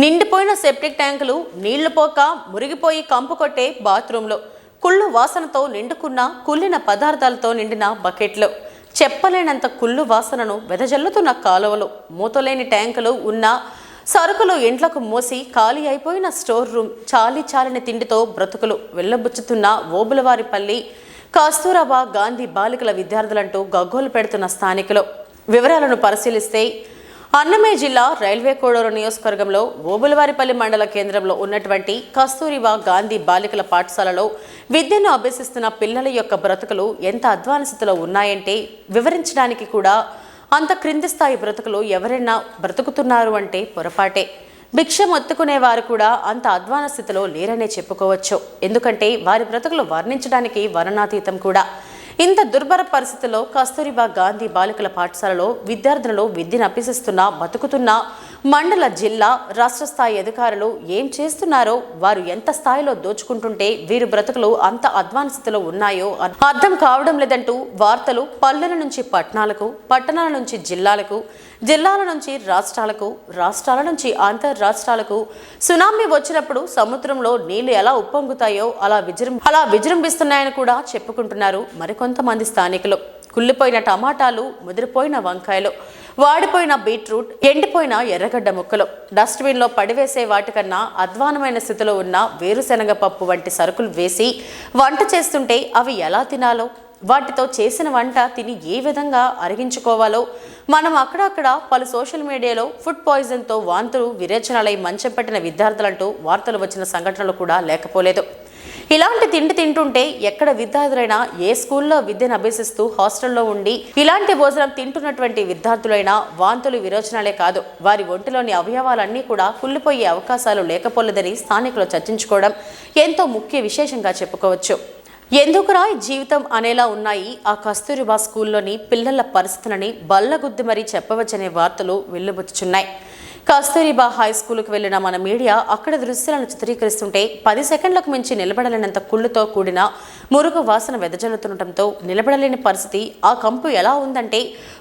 నిండిపోయిన సెప్టిక్ ట్యాంకులు నీళ్ళు పోక మురిగిపోయి కంపు కొట్టే బాత్రూంలో. కుళ్ళు వాసనతో నిండుకున్న కుళ్ళిన పదార్థాలతో నిండిన బకెట్లు. చెప్పలేనంత కుళ్ళు వాసనను వెదజల్లుతున్న కాలువలు. మూతలేని ట్యాంకులు ఉన్న సరుకులు ఇంట్లకు మోసి ఖాళీ అయిపోయిన స్టోర్ రూమ్ చాలి చాలని తిండితో బ్రతుకులు వెళ్ళబుచ్చుతున్న ఓబులవారిపల్లి కస్తూరాబా గాంధీ బాలికల విద్యార్థులంటూ గగ్గోలు పెడుతున్న స్థానికులు. వివరాలను పరిశీలిస్తే అన్నమయ్య జిల్లా రైల్వే కోడూరు నియోజకవర్గంలో ఓబులవారిపల్లి మండల కేంద్రంలో ఉన్నటువంటి కస్తూరిబా గాంధీ బాలికల పాఠశాలలో విద్యను అభ్యసిస్తున్న పిల్లల యొక్క బ్రతుకులు ఎంత అధ్వాన స్థితిలో ఉన్నాయంటే వివరించడానికి కూడా అంత క్రింది స్థాయి బ్రతుకులు ఎవరైనా బ్రతుకుతున్నారు అంటే పొరపాటే. భిక్ష మొత్తుకునే వారు కూడా అంత అధ్వాన స్థితిలో లేరనే చెప్పుకోవచ్చు. ఎందుకంటే వారి బ్రతుకులు వర్ణించడానికి వర్ణనాతీతం కూడా. ఇంత దుర్భర పరిస్థితుల్లో కస్తూరిబా గాంధీ బాలికల పాఠశాలలో విద్యార్థులలో విద్యను అభ్యసిస్తున్న బతుకుతున్నా మండల జిల్లా రాష్ట్ర స్థాయి అధికారులు ఏం చేస్తున్నారో వారు ఎంత స్థాయిలో దోచుకుంటుంటే వీరి బ్రతుకులు అంత అధ్వాన స్థితిలో ఉన్నాయో అర్థం కావడం లేదంటూ వార్తలు పల్లెల నుంచి పట్టణాలకు పట్టణాల నుంచి జిల్లాలకు జిల్లాల నుంచి రాష్ట్రాలకు రాష్ట్రాల నుంచి అంతర్రాష్ట్రాలకు సునామీ వచ్చినప్పుడు సముద్రంలో నీళ్ళు ఎలా ఉప్పొంగుతాయో అలా విజృం అలా విజృంభిస్తున్నాయని కూడా చెప్పుకుంటున్నారు మరికొంతమంది స్థానికులు. కుళ్ళిపోయిన టమాటాలు ముదిరిపోయిన వంకాయలు వాడిపోయిన బీట్రూట్ ఎండిపోయిన ఎర్రగడ్డ ముక్కలు. డస్ట్బిన్లో పడివేసే వాటికన్నా అధ్వానమైన స్థితిలో ఉన్న వేరుశనగ పప్పు వంటి సరుకులు వేసి వంట చేస్తుంటే అవి ఎలా తినాలో వాటితో చేసిన వంట తిని ఏ విధంగా అరిగించుకోవాలో మనం అక్కడక్కడ పలు సోషల్ మీడియాలో ఫుడ్ పాయిజన్తో వాంతులు విరేచనాలై మంచం పెట్టిన విద్యార్థులంటూ వార్తలు వచ్చిన సంఘటనలు కూడా లేకపోలేదు. ఇలాంటి తిండి తింటుంటే ఎక్కడ విద్యార్థులైనా ఏ స్కూల్లో విద్యను అభ్యసిస్తూ హాస్టల్లో ఉండి ఇలాంటి భోజనం తింటున్నటువంటి విద్యార్థులైనా వాంతులు విరోచనాలే కాదు. వారి ఒంటిలోని అవయవాలన్నీ కూడా కుళ్ళిపోయే అవకాశాలు లేకపోలేదని స్థానికులు చర్చించుకోవడం ఎంతో ముఖ్య విశేషంగా చెప్పుకోవచ్చు. ఎందుకురా జీవితం అనేలా ఉన్నాయి? ఆ కస్తూరిబా స్కూల్లోని పిల్లల పరిస్థితులని బల్లగుద్ది మరీ చెప్పవచ్చనే వార్తలు వెల్లుబుచ్చుచున్నాయి. కస్తూరిబా హై స్కూల్కు వెళ్ళిన మన మీడియా అక్కడ దృశ్యాలను చిత్రీకరిస్తుంటే పది సెకండ్లకు మించి నిలబడలేనంత కుళ్ళుతో కూడిన మురుగు వాసన వెదజల్లుతుండటంతో నిలబడలేని పరిస్థితి ఆ కంపు ఎలా ఉందంటే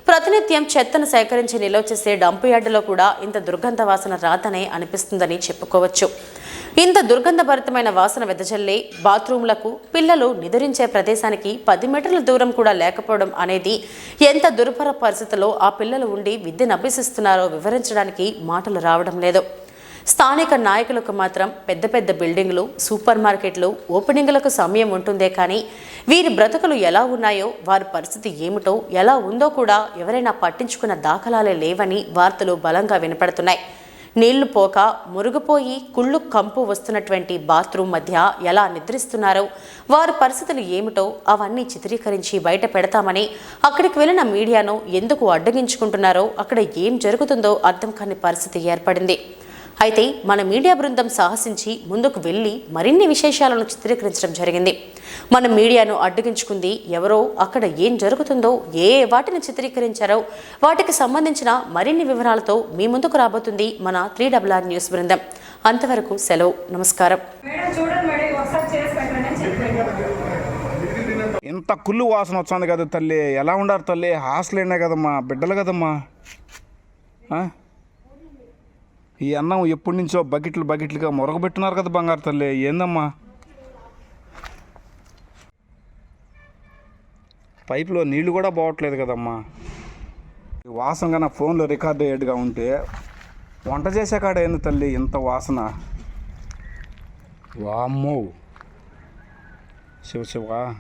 ప్రతినిత్యం చెత్తను సేకరించి నిల్వ చేసే డంపు యార్డులో కూడా ఇంత దుర్గంధ వాసన రాదనే అనిపిస్తుందని చెప్పుకోవచ్చు. ఇంత దుర్గంధభరితమైన వాసన వెదజల్లే బాత్రూంలకు పిల్లలు నిద్రించే ప్రదేశానికి పది మీటర్ల దూరం కూడా లేకపోవడం అనేది ఎంత దుర్భర పరిస్థితిలో ఆ పిల్లలు ఉండి విద్యను అభ్యసిస్తున్నారో వివరించడానికి మాటలు రావడం లేదు. స్థానిక నాయకులకు మాత్రం పెద్ద పెద్ద బిల్డింగ్లు సూపర్ మార్కెట్లు ఓపెనింగ్లకు సమయం ఉంటుందే కానీ వీరి బ్రతుకులు ఎలా ఉన్నాయో వారి పరిస్థితి ఏమిటో ఎలా ఉందో కూడా ఎవరైనా పట్టించుకున్న దాఖలాలే లేవని వార్తలు బలంగా వినపడుతున్నాయి. నీళ్ళు పోక మురుగుపోయి కుళ్ళు కంపు వస్తున్నటువంటి బాత్రూమ్ మధ్య ఎలా నిద్రిస్తున్నారో వారి పరిస్థితులు ఏమిటో అవన్నీ చిత్రీకరించి బయట పెడతామని అక్కడికి వెళ్ళిన మీడియాను ఎందుకు అడ్డగించుకుంటున్నారో అక్కడ ఏం జరుగుతుందో అర్థం కాని పరిస్థితి ఏర్పడింది. అయితే మన మీడియా బృందం సాహసించి ముందుకు వెళ్ళి మరిన్ని విశేషాలను చిత్రీకరించడం జరిగింది. మన మీడియాను అడ్డగించుకుంది ఎవరో అక్కడ ఏం జరుగుతుందో ఏ వాటిని చిత్రీకరించారో వాటికి సంబంధించిన మరిన్ని వివరాలతో మీ ముందుకు రాబోతుంది మన త్రీ డబుల్ ఆర్ న్యూస్ బృందం. అంతవరకు సెలవు. నమస్కారం. ఇంత కుళ్ళు వాసన వస్తుంది కదా తల్లి. ఎలా ఉండారు తల్లి? హాస్టల్ అయినా కదమ్మా బిడ్డలు కదమ్మా. ఆ? ఈ అన్నం ఎప్పటి నుంచో బకెట్లు బకెట్లుగా మొరగబెట్టున్నారు కదా బంగారు తల్లి. ఏందమ్మా? పైపులో నీళ్ళు కూడా పోవట్లేదు కదమ్మా. ఈ వాసన నా ఫోన్లో రికార్డ్ అయ్యేట్టుగా ఉంటే వంట చేసే కాడ ఏంది తల్లి ఇంత వాసన? వామ్మో. శివ శివ.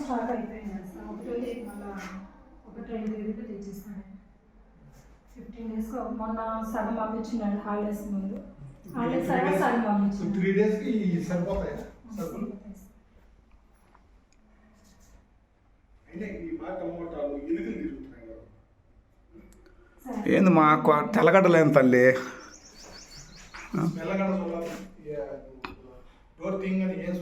స్టార్ట్ అయిపోయింది మళ్ళీ ఒకటి తెచ్చిస్తాను ఫిఫ్టీన్ డేస్ మొన్న సగం పంపించినాడు హాలిడేస్ ముందు. హాలిడేస్ అయినా సగం పంపించింది త్రీ డేస్కి సరిపోతాయి? సరుకులు అయినా ఈ బాగా టమోటాలు ఎలుకలు తిరుగుతున్నాయి? కదా. ఏంది మా తెల్లగడ్డలేం తల్లి? డోర్ తీయగానే ఏం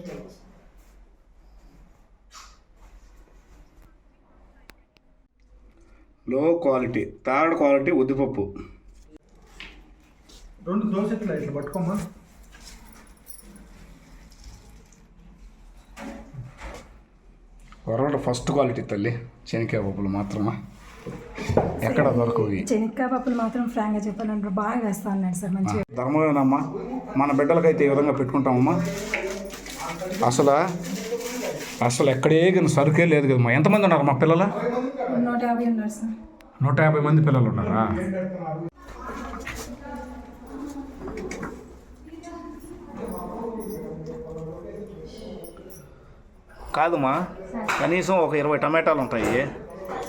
లో క్వాలిటీ థర్డ్ క్వాలిటీ ఉద్దిపప్పు. రెండు దోశ ఇట్లా ఇట్లా పట్టుకోమ్మా. వరవడ ఫస్ట్ క్వాలిటీ తల్లి శనక్కాయ పప్పులు మాత్రమా? ఎక్కడ దొరకు శనక్కాయ పప్పులు మాత్రం ఫ్రాంక్గా చెప్పాలంటే బాగా వేస్తా ఉన్నాడు సార్ మంచి ధర్మమేనమ్మా మన బిడ్డలకైతే ఈ విధంగా పెట్టుకుంటామమ్మా. అసలు అసలు ఎక్కడే కానీ సరుకే లేదు కదమ్మా. ఎంతమంది ఉన్నారు మా పిల్లలు? నూట యాభై ఉన్నారు సార్. నూట యాభై మంది పిల్లలు ఉన్నారా? కాదమ్మా కనీసం ఒక ఇరవై టమాటాలు ఉంటాయి.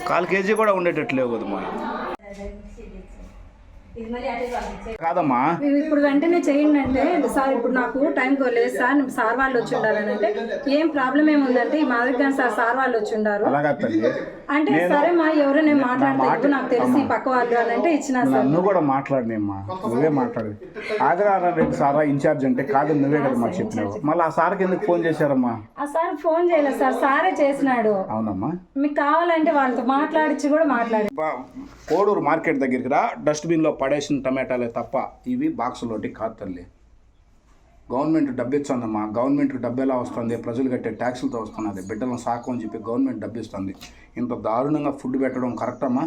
కాలు కేజీ కూడా ఉండేటట్లు లేవు కదమ్మా. కాదమ్మా. మీరు ఇప్పుడు వెంటనే చేయండి అంటే సార్ ఇప్పుడు నాకు టైం లేదు సార్ సార్ వాళ్ళు వచ్చి ఉండాలని అంటే ఏం ప్రాబ్లం ఏముందంటే ఈ మాదిరి కానీ సార్ సార్ వాళ్ళు వచ్చి ఉండారు. అంటే సరే మా ఎవరో నేను మాట్లాడతాను నాకు తెలిసి పక్క వాళ్ళు అని అంటే ఇచ్చిన సార్. నన్ను కూడా మాట్లాడినమ్మా. నువ్వే మాట్లాడు. ఆదినారాయణ రెడ్డి సారా ఇన్ఛార్జ్ అంటే కాదు నువ్వే కదా మాకు చెప్పినావు. మళ్ళీ ఆ సార్కి ఎందుకు ఫోన్ చేశారమ్మా? ఆ సార్ ఫోన్ చేయలేదు సార్ సారే చేసినాడు. అవునమ్మా. మీకు కావాలంటే వాళ్ళతో మాట్లాడించి కూడా మాట్లాడి. బా- కోడూరు మార్కెట్ దగ్గరికి రా డస్ట్బిన్లో పడేసిన టమాటాలే తప్ప ఇవి బాక్సులోటి కాదు తల్లి గవర్నమెంట్ డబ్బు ఇస్తుందమ్మా గవర్నమెంట్కి డబ్బు ఎలా వస్తుంది? ప్రజలు కట్టే ట్యాక్సులతో వస్తున్నది. బిడ్డలను సాకు అని చెప్పి గవర్నమెంట్ డబ్బు ఇస్తుంది ఇంత దారుణంగా ఫుడ్ పెట్టడం కరెక్ట్ అమ్మా?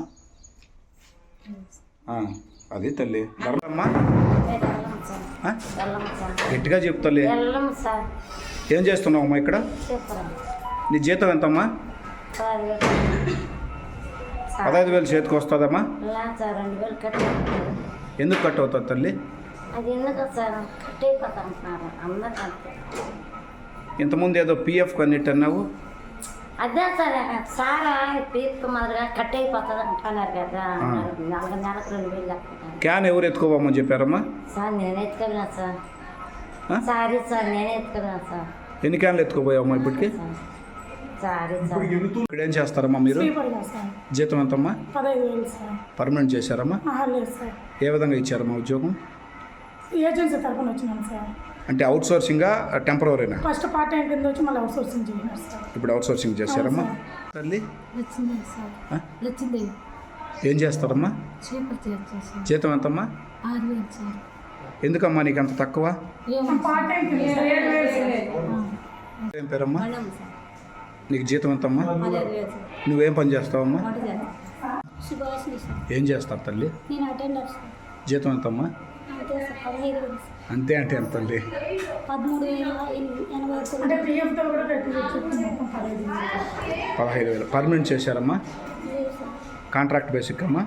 అది తల్లి. ధర్మమ్మా? గట్టిగా చెప్పు తల్లి. వెళ్ళం సార్ ఏం చేస్తున్నావమ్మా ఇక్కడ? నీ జీతం ఎంతమ్మా? పదహైదు వేలు చేతికి వస్తుందమ్మా? ఎందుకు కట్ అవుతుంది తల్లి ఇంతకుముందు ఏదో పిఎఫ్ కన్నట్టు అన్నావు అదే సార్ సారా పీక్ మాదిరిగా కట్ అయిపోతుంది అంటున్నారు కదా నెల నెలకు రెండు వేలు క్యాన్ ఎవరు ఎత్తుకోవమ్మని చెప్పారమ్మా? సార్ నేనే ఎత్తుకెళ్ళినా సార్? సారీ సార్ నేనే ఎత్తుకెళ్ళినా సార్? ఎన్ని క్యాన్లు ఎత్తుకోపోయావమ్మా ఇప్పటికి? ఇక్కడ ఏం చేస్తారమ్మా మీరు? జీతం ఎంతమ్మా? పర్మనెంట్ చేశారమ్మా? ఏ విధంగా ఇచ్చారమ్మా ఉద్యోగం? ఏజెన్సీ తరఫున వచ్చినాం సార్. అంటే అవుట్ సోర్సింగా టెంపరీనా ఫస్ట్ పార్ట్ టైం కింద వచ్చి మళ్ళీ అవుట్ సోర్సింగ్ సార్. ఇప్పుడు అవుట్ సోర్సింగ్ చేశారమ్మా తల్లి? ఏం చేస్తారమ్మా? జీతం ఎంతమ్మా? ఎందుకమ్మా నీకు అంత తక్కువ ఏం పేరమ్మా? నీకు జీతం ఎంతమ్మా? నువ్వేం పని చేస్తావమ్మా? ఏం చేస్తారు తల్లి? జీతం ఎంతమ్మా? అంతే అంటే ఎంత తల్లి? పదహైదు వేలు. పర్మనెంట్ చేశారమ్మా? కాంట్రాక్ట్ బేసిక్ అమ్మా?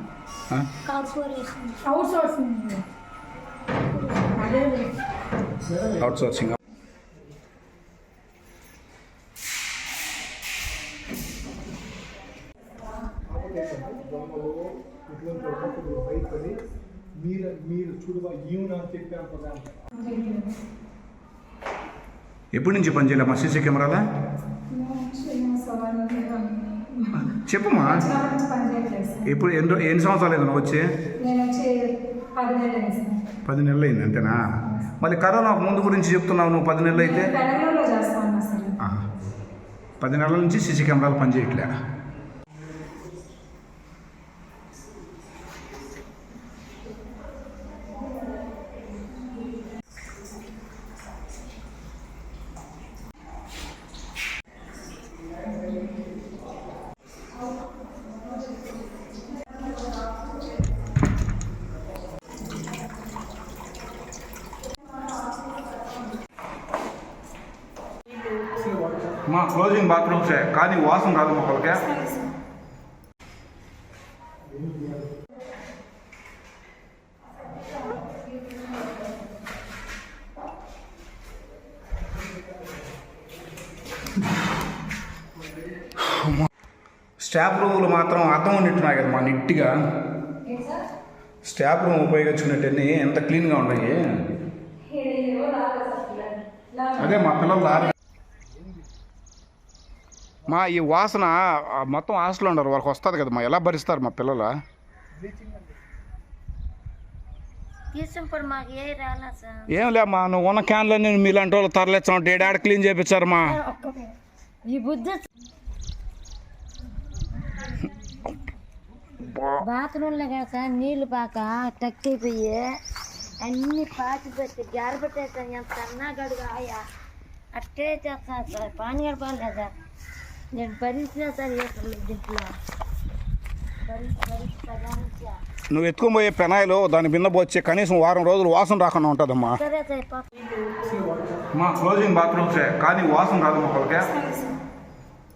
సోర్సింగ్ అవుట్ సోర్సింగ్ దొంగలు ఇటువంటి ఒకప్పుడు భయపడి మీరు మీరు చూడవా ఈవెన్ అని చెప్పాను కదా ఎప్పటి నుంచి పని చేయలేమ్మా సీసీ కెమెరాలా? చెప్పమ్మా. ఇప్పుడు ఎన్ని ఎన్ని సంవత్సరాలు అయింది నువ్వు వచ్చి? నేను వచ్చి పది నెలలు అయింది అంతేనా? మళ్ళీ కరోనా ముందు గురించి చెప్తున్నావు నువ్వు పది నెలలు అయితే. పది నెలల నుంచి సీసీ కెమెరాలు పనిచేయట్లే. మా క్లోజింగ్ బాత్రూమ్సే కానీ వాసన రాదు మా వాళ్ళకే స్టాఫ్ రూములు మాత్రం అర్థం ఉన్నట్టున్నాయి కదా మా నీట్గా స్టాఫ్ రూమ్ ఉపయోగించుకునేటన్ని ఎంత క్లీన్గా ఉన్నాయి. అదే మా పిల్లలు మా ఈ వాసన మొత్తం హాస్టల్లో ఉండరు వాళ్ళకి వస్తుంది కదా మా ఎలా భరిస్తారు మా పిల్లలు? ఏ లేమ్మా నువ్వు ఉన్న క్యాన్లన్నీ మీలాంటి వాళ్ళు తరలించాం ఏడాడ క్లీన్ చేయించారమ్మా ఈ బుద్ధి బాత్రూంలో కదా సార్ నీళ్ళు బాక టక్ అయిపోయి అన్ని పాతి పెట్టి జారి పెట్టేస్తాను ఎంత అన్నా గడుగు ఆయా. అట్టే చేస్తాను సార్ పానీ గడపలేదా నేను భరించినా సరే దీంట్లో. నువ్వు ఎత్తుకొని పోయే పెనాయిలు దాని బింద పోచ్చే కనీసం వారం రోజులు వాసన రాకుండా ఉంటుందమ్మా. సరే సరే పాప మా క్లోజింగ్ బాత్రూమ్సే కానీ వాసన రాదు ఒకరికి సార్